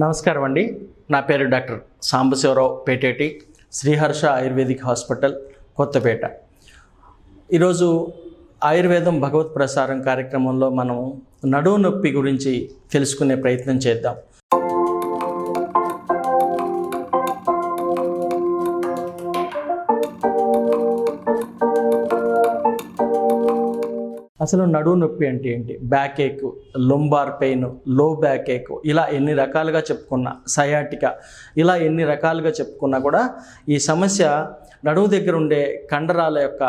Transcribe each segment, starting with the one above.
నమస్కారం అండి. నా పేరు doctor Sambasivarao Peteti Sriharsha ayurvedic hospital Kothapeta. ఈరోజు ఆయుర్వేదం భగవత్ ప్రసారం కార్యక్రమంలో మనం నడువు నొప్పి గురించి తెలుసుకునే ప్రయత్నం చేద్దాం. అసలు నడువు నొప్పి అంటే ఏంటి? బ్యాక్ ఏక్ లొంబార్ పెయిన్లో బ్యాక్ ఏక్ ఇలా ఎన్ని రకాలుగా చెప్పుకున్నా సయాటిక ఇలా ఎన్ని రకాలుగా చెప్పుకున్నా కూడా ఈ సమస్య నడువు దగ్గర ఉండే కండరాల యొక్క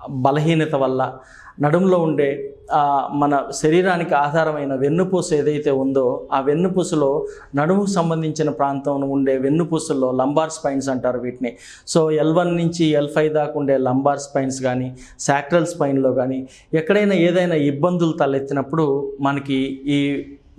బలహీనత వల్ల నడుములో ఉండే మన శరీరానికి ఆధారమైన వెన్నుపూస ఏదైతే ఉందో ఆ వెన్నుపూసలో నడుముకు సంబంధించిన ప్రాంతం ఉండే వెన్నుపూసల్లో లంబార్ స్పైన్స్ అంటారు వీటిని. సో ఎల్ వన్ నుంచి ఎల్ ఫైవ్ దాకా ఉండే లంబార్ స్పైన్స్ కానీ శాక్రల్ స్పైన్లో కానీ ఎక్కడైనా ఏదైనా ఇబ్బందులు తలెత్తినప్పుడు మనకి ఈ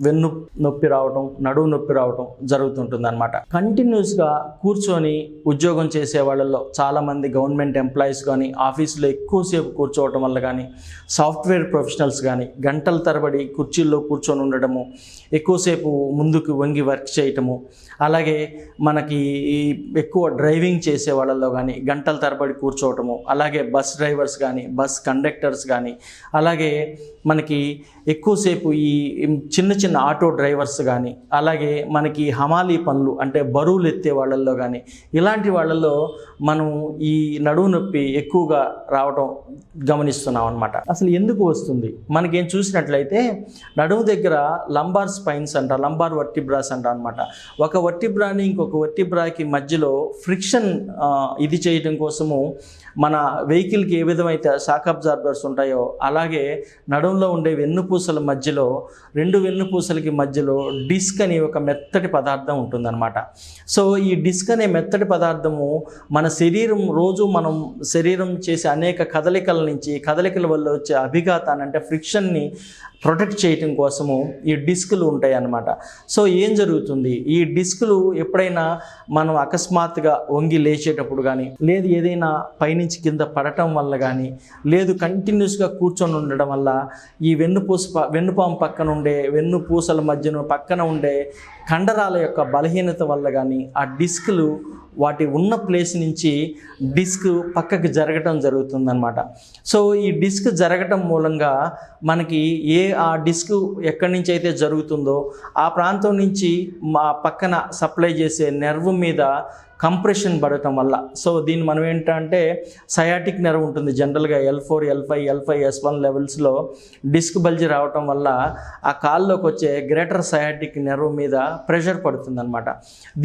వెన్ను నొప్పి రావటం నడువు నొప్పి రావటం జరుగుతుంటుంది అనమాట కంటిన్యూస్గా కూర్చొని ఉద్యోగం చేసే వాళ్ళల్లో చాలామంది గవర్నమెంట్ ఎంప్లాయీస్ కానీ ఆఫీసులో ఎక్కువసేపు కూర్చోవటం వల్ల కానీ సాఫ్ట్వేర్ ప్రొఫెషనల్స్ కానీ గంటల తరబడి కుర్చీల్లో కూర్చొని ఉండడము ఎక్కువసేపు ముందుకు వంగి వర్క్ చేయటము అలాగే మనకి ఈ ఎక్కువ డ్రైవింగ్ చేసే వాళ్ళల్లో కానీ గంటల తరబడి కూర్చోవటము అలాగే బస్ డ్రైవర్స్ కానీ బస్ కండక్టర్స్ కానీ అలాగే మనకి ఎక్కువసేపు ఈ చిన్న చిన్న ఆటో డ్రైవర్స్ కానీ అలాగే మనకి హమాలీ పనులు అంటే బరువులు ఎత్తే వాళ్ళల్లో కానీ ఇలాంటి వాళ్ళల్లో మనం ఈ నడువు నొప్పి ఎక్కువగా రావడం గమనిస్తున్నాం అనమాట అసలు ఎందుకు వస్తుంది? మనకేం చూసినట్లయితే నడుము దగ్గర లంబార్ స్పైన్స్ అంట లంబార్ వర్టిబ్రాస్ అంట అనమాట ఒక వర్టిబ్రాని ఇంకొక వర్టిబ్రాకి మధ్యలో ఫ్రిక్షన్ ఇది చేయడం కోసము మన వెహికల్కి ఏ విధమైతే షాక్ అబ్జార్బర్స్ ఉంటాయో అలాగే నడుములో ఉండే వెన్నుపూసల మధ్యలో రెండు పూసలకి మధ్యలో డిస్క్ అనే ఒక మెత్తటి పదార్థం ఉంటుందన్నమాట. సో ఈ డిస్క్ అనే మెత్తటి పదార్థము మన శరీరం రోజు మనం శరీరం చేసే అనేక కదలికల నుంచి కదలికల వల్ల వచ్చే అభిఘాతాన్ని అంటే ఫ్రిక్షన్ని ప్రొటెక్ట్ చేయటం కోసము ఈ డిస్కులు ఉంటాయి అన్నమాట సో ఏం జరుగుతుంది? ఈ డిస్కులు ఎప్పుడైనా మనం అకస్మాత్తుగా వంగి లేచేటప్పుడు కానీ లేదు ఏదైనా పైనుంచి కింద పడటం వల్ల కానీ లేదు కంటిన్యూస్గా కూర్చొని ఉండడం వల్ల ఈ వెన్నుపూస ప- వెన్నుపాము పక్కన ఉండే వెన్నుపూసల మధ్యన పక్కన ఉండే కండరాల యొక్క బలహీనత వల్ల కానీ ఆ డిస్కులు వాటి ఉన్న ప్లేస్ నుంచి డిస్క్ పక్కకి జరగటం జరుగుతుందన్నమాట. సో ఈ డిస్క్ జరగటం మూలంగా మనకి ఏ ఆ డిస్క్ ఎక్కడి నుంచి అయితే జరుగుతుందో ఆ ప్రాంతం నుంచి మా పక్కన సప్లై చేసే నెర్వ్ మీద కంప్రెషన్ పడటం వల్ల. సో దీన్ని మనం ఏంటంటే సయాటిక్ నెర్వ్ ఉంటుంది. జనరల్గా L four L five L five S one లెవెల్స్లో డిస్క్ బల్జి రావటం వల్ల ఆ కాల్లోకి వచ్చే గ్రేటర్ సయాటిక్ నెర్వ్ మీద ప్రెషర్ పడుతుందన్నమాట.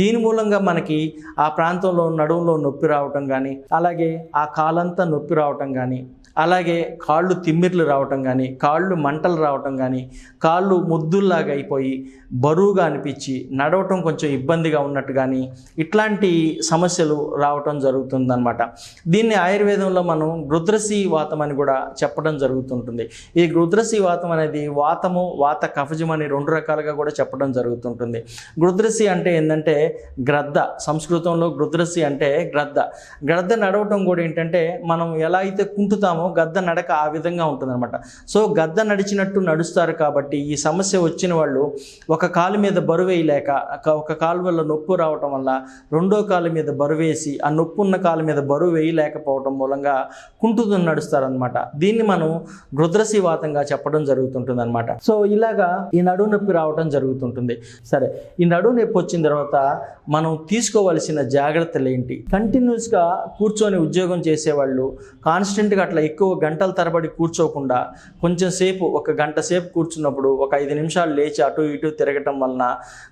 దీని మూలంగా మనకి ఆ ప్రాంతంలో నడుములో నొప్పి రావటం కానీ అలాగే ఆ కాలంతా నొప్పి రావటం కానీ అలాగే కాళ్ళు తిమ్మిర్లు రావటం కానీ కాళ్ళు మంటలు రావటం కానీ కాళ్ళు ముద్దుల్లాగా అయిపోయి బరువుగా అనిపించి నడవటం కొంచెం ఇబ్బందిగా ఉన్నట్టు కానీ ఇట్లాంటి సమస్యలు రావటం జరుగుతుందన్నమాట. దీన్ని ఆయుర్వేదంలో మనం రుద్రసీ వాతం అని కూడా చెప్పడం జరుగుతుంటుంది. ఈ రుద్రసీ వాతం అనేది వాతము వాత కఫజం అని రెండు రకాలుగా కూడా చెప్పడం జరుగుతుంటుంది. గృద్రసి అంటే ఏంటంటే గ్రద్ద. సంస్కృతంలో గృద్రసి అంటే గ్రద్ద. గ్రద్ద నడవటం కూడా ఏంటంటే మనం ఎలా అయితే కుంటుతామో గద్ద నడక ఆ విధంగా ఉంటుందన్నమాట. సో గద్ద నడిచినట్టు నడుస్తారు కాబట్టి ఈ సమస్య వచ్చిన వాళ్ళు ఒక కాలు మీద బరువేయలేక ఒక- కాలు వల్ల నొప్పి రావటం వల్ల రెండో కాలు మీద బరువు వేసి ఆ నొప్పి ఉన్న కాలు మీద బరువు వేయలేకపోవడం మూలంగా కుంటుతూ నడుస్తారనమాట దీన్ని మనం గృద్రశీవాతంగా చెప్పడం జరుగుతుంటుంది అనమాట సో ఇలాగా ఈ నడువు నొప్పి రావటం జరుగుతుంటుంది. సరే ఈ నడువు నొప్పి వచ్చిన తర్వాత మనం తీసుకోవలసిన జాగ్రత్తలు ఏంటి? కంటిన్యూస్గా కూర్చొని ఉద్యోగం చేసేవాళ్ళు కాన్స్టెంట్గా అట్లా ఎక్కువ గంటల తరబడి కూర్చోకుండా కొంచెం సేపు ఒక గంట సేపు కూర్చున్నప్పుడు ఒక ఐదు నిమిషాలు లేచి అటు ఇటు తిరగటం వలన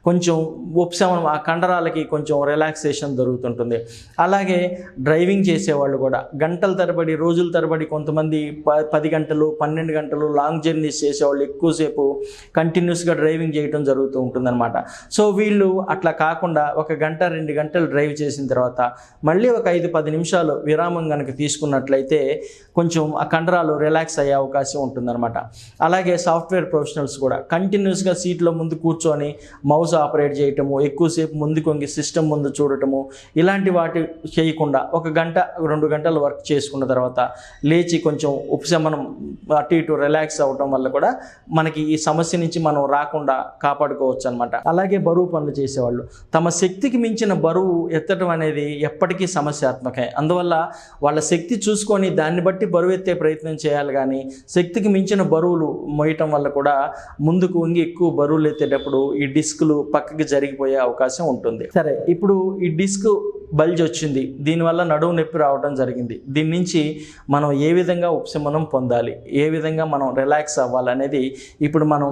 కొంచెం ఉపశమనం ఆ కండరాలకి కొంచెం రిలాక్సేషన్ దొరుకుతుంటుంది. అలాగే డ్రైవింగ్ చేసేవాళ్ళు కూడా గంటల తరబడి రోజుల తరబడి కొంతమంది ప పది గంటలు పన్నెండు గంటలు లాంగ్ జర్నీస్ చేసేవాళ్ళు ఎక్కువసేపు కంటిన్యూస్గా డ్రైవింగ్ చేయడం జరుగుతూ ఉంటుందన్నమాట. సో వీళ్ళు అట్లా కాకుండా ఒక గంట రెండు గంటలు డ్రైవ్ చేసిన తర్వాత మళ్ళీ ఒక ఐదు పది నిమిషాలు విరామం కనుక తీసుకున్నట్లయితే కొంచెం కొంచెం ఆ కండరాలు రిలాక్స్ అయ్యే అవకాశం ఉంటుందన్నమాట. అలాగే సాఫ్ట్వేర్ ప్రొఫెషనల్స్ కూడా కంటిన్యూస్గా సీట్లో ముందు కూర్చొని మౌస్ ఆపరేట్ చేయటము ఎక్కువసేపు ముందు కొంగి సిస్టమ్ ముందు చూడటము ఇలాంటి వాటి చేయకుండా ఒక గంట రెండు గంటలు వర్క్ చేసుకున్న తర్వాత లేచి కొంచెం ఉపశమనం అటు ఇటు రిలాక్స్ అవ్వటం వల్ల కూడా మనకి ఈ సమస్య నుంచి మనం రాకుండా కాపాడుకోవచ్చు అనమాట అలాగే బరువు పనులు చేసేవాళ్ళు. తమ శక్తికి మించిన బరువు ఎత్తడం అనేది ఎప్పటికీ సమస్యాత్మకే. అందువల్ల వాళ్ళ శక్తి చూసుకొని దాన్ని బట్టి బరువు బరువెత్తే ప్రయత్నం చేయాలి కానీ శక్తికి మించిన బరువులు మోయటం వల్ల కూడా ముందుకు వంగి ఎక్కువ బరువులు ఎత్తేటప్పుడు ఈ డిస్కులు పక్కకి జరిగిపోయే అవకాశం ఉంటుంది. సరే ఇప్పుడు ఈ డిస్క్ బల్జ్ వచ్చింది. దీనివల్ల నడువు నొప్పి రావడం జరిగింది. దీని నుంచి మనం ఏ విధంగా ఉపశమనం పొందాలి? ఏ విధంగా మనం రిలాక్స్ అవ్వాలనేది ఇప్పుడు మనం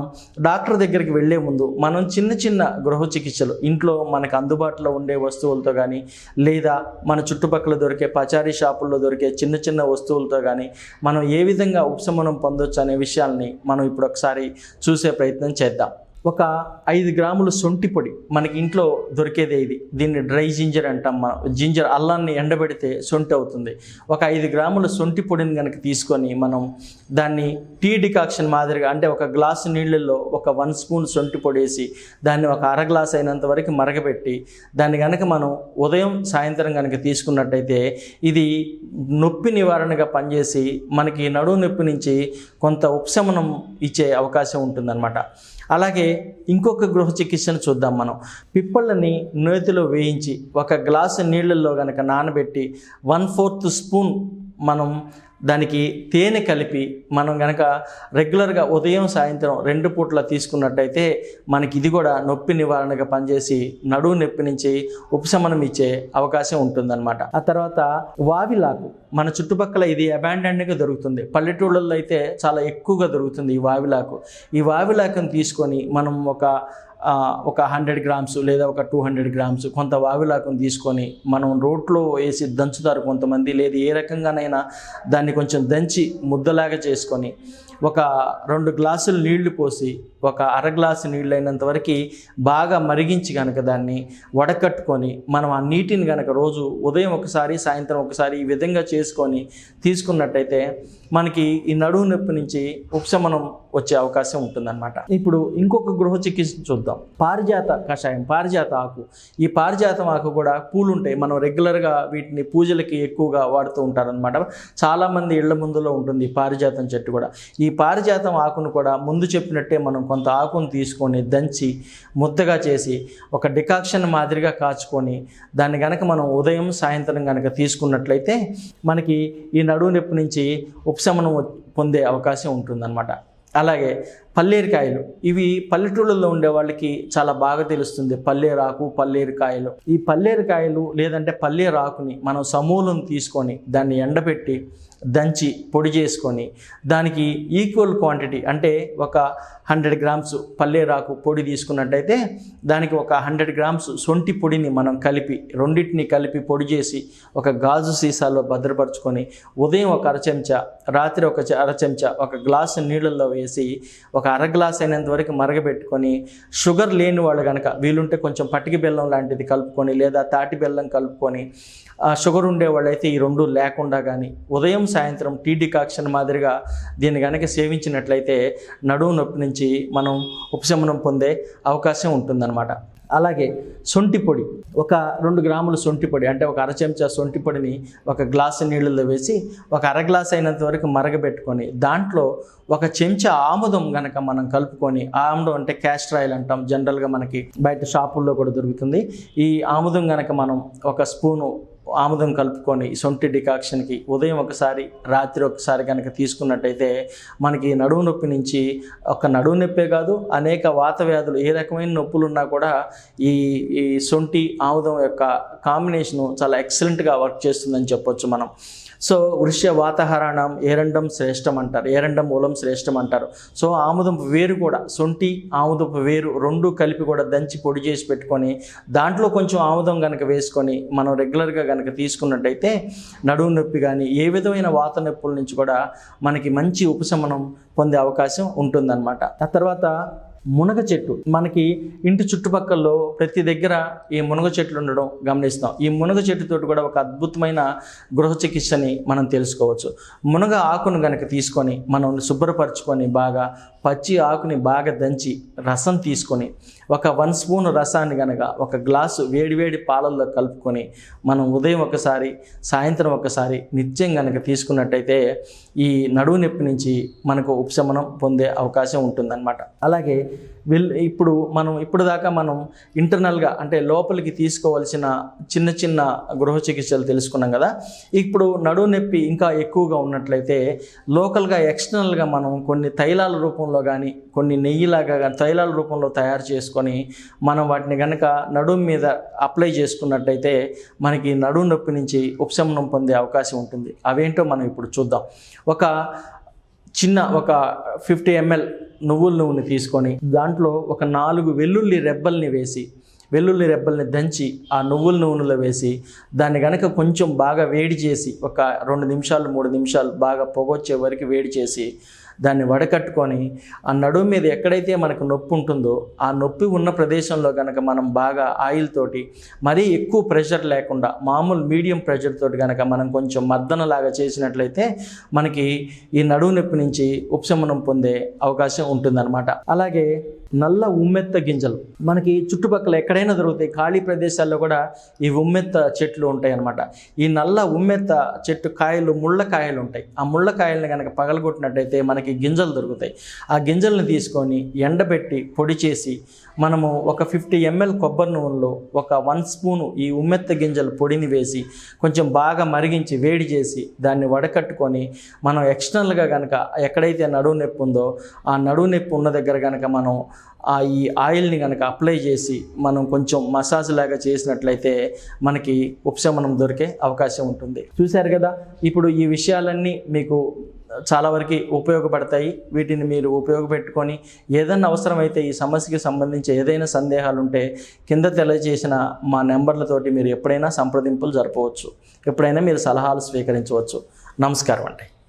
డాక్టర్ దగ్గరికి వెళ్ళే ముందు మనం చిన్న చిన్న గృహ చికిత్సలు ఇంట్లో మనకు అందుబాటులో ఉండే వస్తువులతో కానీ లేదా మన చుట్టుపక్కల దొరికే పచారీ షాపుల్లో దొరికే చిన్న చిన్న వస్తువులతో కానీ కానీ మనం ఏ విధంగా ఉపశమనం పొందొచ్చు అనే విషయాల్ని మనం ఇప్పుడు ఒకసారి చూసే ప్రయత్నం చేద్దాం. ఒక ఐదు గ్రాములు సొంటి పొడి మనకి ఇంట్లో దొరికేదే ఇది. దీన్ని డ్రై జింజర్ అంటాం మనం. జింజర్ అల్లాన్ని ఎండబెడితే సొంటి అవుతుంది. ఒక ఐదు గ్రాముల సొంటి పొడిని కనుక తీసుకొని మనం దాన్ని టీ డికాక్షన్ మాదిరిగా అంటే ఒక గ్లాసు నీళ్ళల్లో ఒక వన్ స్పూన్ సొంటి పొడి వేసి దాన్ని ఒక అర గ్లాస్ అయినంత వరకు మరగబెట్టి దాన్ని కనుక మనం ఉదయం సాయంత్రం కనుక తీసుకున్నట్టయితే ఇది నొప్పి నివారణగా పనిచేసి మనకి నడువు నొప్పి నుంచి కొంత ఉపశమనం ఇచ్చే అవకాశం ఉంటుందన్నమాట. అలాగే ఇంకొక గృహ చికిత్సను చూద్దాం మనం. పిప్పళ్ళని నేతిలో వేయించి ఒక గ్లాసు నీళ్ళల్లో కనుక నానబెట్టి వన్ ఫోర్త్ స్పూన్ మనం దానికి తేనె కలిపి మనం కనుక రెగ్యులర్గా ఉదయం సాయంత్రం రెండు పూట్ల తీసుకున్నట్టయితే మనకి ఇది కూడా నొప్పి నివారణగా పనిచేసి నడువు నొప్పి నుంచి ఉపశమనం ఇచ్చే అవకాశం ఉంటుందన్నమాట. ఆ తర్వాత వావిలాకు మన చుట్టుపక్కల ఇది అబాండెంట్గా దొరుకుతుంది. పల్లెటూళ్ళల్లో అయితే చాలా ఎక్కువగా దొరుకుతుంది ఈ వావిలాకు ఈ వావిలాకును తీసుకొని మనం ఒక ఒక హండ్రెడ్ గ్రామ్స్ లేదా ఒక టూ హండ్రెడ్ గ్రామ్స్ కొంత వావిలాకును తీసుకొని మనం రోట్లో వేసి దంచుతారు కొంతమంది లేదు ఏ రకంగానైనా దాన్ని కొంచెం దంచి ముద్దలాగా చేసుకొని ఒక రెండు గ్లాసులు నీళ్ళు పోసి ఒక అర గ్లాసు నీళ్ళు అయినంత వరకు బాగా మరిగించి కనుక దాన్ని వడకట్టుకొని మనం ఆ నీటిని కనుక రోజు ఉదయం ఒకసారి సాయంత్రం ఒకసారి ఈ విధంగా చేసుకొని తీసుకున్నట్టయితే మనకి ఈ నడువు నొప్పి నుంచి ఉపశమనం వచ్చే అవకాశం ఉంటుందన్నమాట. ఇప్పుడు ఇంకొక గృహ చికిత్స చూద్దాం. పారిజాత కషాయం పారిజాత ఆకు. ఈ పారిజాతం ఆకు కూడా పూలు ఉంటాయి మనం రెగ్యులర్గా వీటిని పూజలకి ఎక్కువగా వాడుతూ ఉంటారనమాట చాలామంది ఇళ్ళ ముందులో ఉంటుంది పారిజాతం చెట్టు కూడా. ఈ పారిజాతం ఆకును కూడా ముందు చెప్పినట్టే మనం కొంత ఆకును తీసుకొని దంచి ముద్దగా చేసి ఒక డికాక్షన్ మాదిరిగా కాచుకొని దాన్ని గనక మనం ఉదయం సాయంత్రం కనుక తీసుకున్నట్లయితే మనకి ఈ నడువు నొప్పి నుంచి ఉపశమనం పొందే అవకాశం ఉంటుందన్నమాట. అలాగే పల్లేరికాయలు. ఇవి పల్లెటూళ్ళల్లో ఉండే వాళ్ళకి చాలా బాగా తెలుస్తుంది. పల్లేరాకు పల్లేరికాయలు. ఈ పల్లేరికాయలు లేదంటే పల్లేరాకుని మనం సమూలం తీసుకొని దాన్ని ఎండబెట్టి దంచి పొడి చేసుకొని దానికి ఈక్వల్ క్వాంటిటీ అంటే ఒక హండ్రెడ్ గ్రామ్స్ పల్లేరాకు పొడి తీసుకున్నట్టయితే దానికి ఒక హండ్రెడ్ గ్రామ్స్ సొంటి పొడిని మనం కలిపి రెండింటిని కలిపి పొడి చేసి ఒక గాజు సీసాలో భద్రపరుచుకొని ఉదయం ఒక అర చెంచా రాత్రి ఒక అరచెంచా అర చెంచా ఒక గ్లాసు నీళ్ళల్లో వేసి ఒక అర గ్లాస్ అయినంత వరకు మరగబెట్టుకొని షుగర్ లేని వాళ్ళు కనుక వీలుంటే కొంచెం పట్టిక బెల్లం లాంటిది కలుపుకొని లేదా తాటి బెల్లం కలుపుకొని ఆ షుగర్ ఉండే వాళ్ళైతే ఈ రెండు లేకుండా కానీ ఉదయం సాయంత్రం టీ డికాక్షన్ మాదిరిగా దీన్ని కనుక సేవించినట్లయితే నడుము నొప్పి నుంచి మనం ఉపశమనం పొందే అవకాశం ఉంటుందన్నమాట. అలాగే సొంటి పొడి ఒక రెండు గ్రాముల సొంటి పొడి అంటే ఒక అర చెంచా సొంటి పొడిని ఒక గ్లాసు నీళ్ళల్లో వేసి ఒక అర గ్లాస్ అయినంత వరకు మరగబెట్టుకొని దాంట్లో ఒక చెంచా ఆముదం గనక మనం కలుపుకొని ఆముదం అంటే క్యాస్టర్ ఆయిల్ అంటాం. జనరల్గా మనకి బయట షాపుల్లో కూడా దొరుకుతుంది. ఈ ఆముదం గనక మనం ఒక స్పూను ఆముదం కలుపుకొని సొంటి డికాక్షన్కి ఉదయం ఒకసారి రాత్రి ఒకసారి కనుక తీసుకున్నట్టయితే మనకి నడువు నొప్పి నుంచి ఒక నడువు నొప్పే కాదు అనేక వాత వ్యాధులు ఏ రకమైన నొప్పులు ఉన్నా కూడా ఈ ఈ సొంటి ఆముదం యొక్క కాంబినేషను చాలా ఎక్సలెంట్గా వర్క్ చేస్తుందని చెప్పొచ్చు మనం. సో వృష్య వాతాహరణం ఏరండం శ్రేష్టం అంటారు ఏరండం మూలం శ్రేష్టం అంటారు. సో ఆముదపు వేరు కూడా సొంటి ఆముదపు వేరు రెండు కలిపి కూడా దంచి పొడి చేసి పెట్టుకొని దాంట్లో కొంచెం ఆముదం కనుక వేసుకొని మనం రెగ్యులర్గా కనుక తీసుకున్నట్టయితే నడుము నొప్పి కానీ ఏ విధమైన వాత నొప్పుల నుంచి కూడా మనకి మంచి ఉపశమనం పొందే అవకాశం ఉంటుందన్నమాట. ఆ తర్వాత మునగ చెట్టు. మనకి ఇంటి చుట్టుపక్కల్లో ప్రతి దగ్గర ఈ మునగ చెట్లు ఉండడం గమనిస్తాం. ఈ మునగ చెట్టుతోటి కూడా ఒక అద్భుతమైన గృహ చికిత్సని మనం తెలుసుకోవచ్చు. మునగ ఆకును కనుక తీసుకొని మనం శుభ్రపరచుకొని బాగా పచ్చి ఆకుని బాగా దంచి రసం తీసుకొని ఒక వన్ స్పూన్ రసాన్ని గనక ఒక గ్లాసు వేడివేడి పాలల్లో కలుపుకొని మనం ఉదయం ఒకసారి సాయంత్రం ఒకసారి నిత్యం గనక తీసుకున్నట్టయితే ఈ నడువు నొప్పి నుంచి మనకు ఉపశమనం పొందే అవకాశం ఉంటుందన్నమాట. అలాగే వీల్ ఇప్పుడు మనం ఇప్పుడు దాకా మనం ఇంటర్నల్గా అంటే లోపలికి తీసుకోవాల్సిన చిన్న చిన్న గృహ చికిత్సలు తెలుసుకున్నాం కదా. ఇప్పుడు నడు నొప్పి ఇంకా ఎక్కువగా ఉన్నట్లయితే లోకల్గా ఎక్స్టర్నల్గా మనం కొన్ని తైలాల రూపంలో కానీ కొన్ని నెయ్యిలాగా కానీ తైలాల రూపంలో తయారు చేసుకొని మనం వాటిని కనుక నడుము మీద అప్లై చేసుకున్నట్టయితే మనకి నడుము నొప్పి నుంచి ఉపశమనం పొందే అవకాశం ఉంటుంది. అవేంటో మనం ఇప్పుడు చూద్దాం. ఒక చిన్న ఒక ఫిఫ్టీ ఎంఎల్ నువ్వుల నూనె తీసుకొని దాంట్లో ఒక నాలుగు వెల్లుల్లి రెబ్బల్ని వేసి వెల్లుల్లి రెబ్బల్ని దంచి ఆ నువ్వుల నూనెలో వేసి దాన్ని కనుక కొంచెం బాగా వేడి చేసి ఒక రెండు నిమిషాలు మూడు నిమిషాలు బాగా పొగొచ్చే వరకు వేడి చేసి దాన్ని వడకట్టుకొని ఆ నడుము మీద ఎక్కడైతే మనకు నొప్పి ఉంటుందో ఆ నొప్పి ఉన్న ప్రదేశంలో కనుక మనం బాగా ఆయిల్ తోటి మరీ ఎక్కువ ప్రెషర్ లేకుండా మామూలు మీడియం ప్రెషర్ తోటి కనుక మనం కొంచెం మద్దనలాగా చేసినట్లయితే మనకి ఈ నడుము నొప్పి నుంచి ఉపశమనం పొందే అవకాశం ఉంటుందన్నమాట. అలాగే నల్ల ఉమ్మెత్త గింజలు. మనకి చుట్టుపక్కల ఎక్కడైనా దొరుకుతాయి. ఖాళీ ప్రదేశాల్లో కూడా ఈ ఉమ్మెత్త చెట్లు ఉంటాయి అన్నమాట ఈ నల్ల ఉమ్మెత్త చెట్టు కాయలు ముళ్ళకాయలు ఉంటాయి. ఆ ముళ్ళకాయలను కనుక పగలగొట్టినట్టయితే మనకి గింజలు దొరుకుతాయి. ఆ గింజలను తీసుకొని ఎండబెట్టి పొడి చేసి మనము ఒక ఫిఫ్టీ ఎంఎల్ కొబ్బరి నూనెలో ఒక వన్ స్పూను ఈ ఉమ్మెత్త గింజల పొడిని వేసి కొంచెం బాగా మరిగించి వేడి చేసి దాన్ని వడకట్టుకొని మనం ఎక్స్టర్నల్గా కనుక ఎక్కడైతే నడువు నొప్పి ఉందో ఆ నడువు నొప్పి ఉన్న దగ్గర కనుక మనం ఆ ఈ ఆయిల్ని కనుక అప్లై చేసి మనం కొంచెం మసాజ్ లాగా చేసినట్లయితే మనకి ఉపశమనం దొరికే అవకాశం ఉంటుంది. చూశారు కదా? ఇప్పుడు ఈ విషయాలన్నీ మీకు చాలా వరకు ఉపయోగపడతాయి. వీటిని మీరు ఉపయోగపెట్టుకొని ఏదైనా అవసరమైతే ఈ సమస్యకి సంబంధించి ఏదైనా సందేహాలు ఉంటే కింద తెలియజేసిన మా నెంబర్లతోటి మీరు ఎప్పుడైనా సంప్రదింపులు జరపవచ్చు. ఎప్పుడైనా మీరు సలహాలు స్వీకరించవచ్చు. నమస్కారం అండి.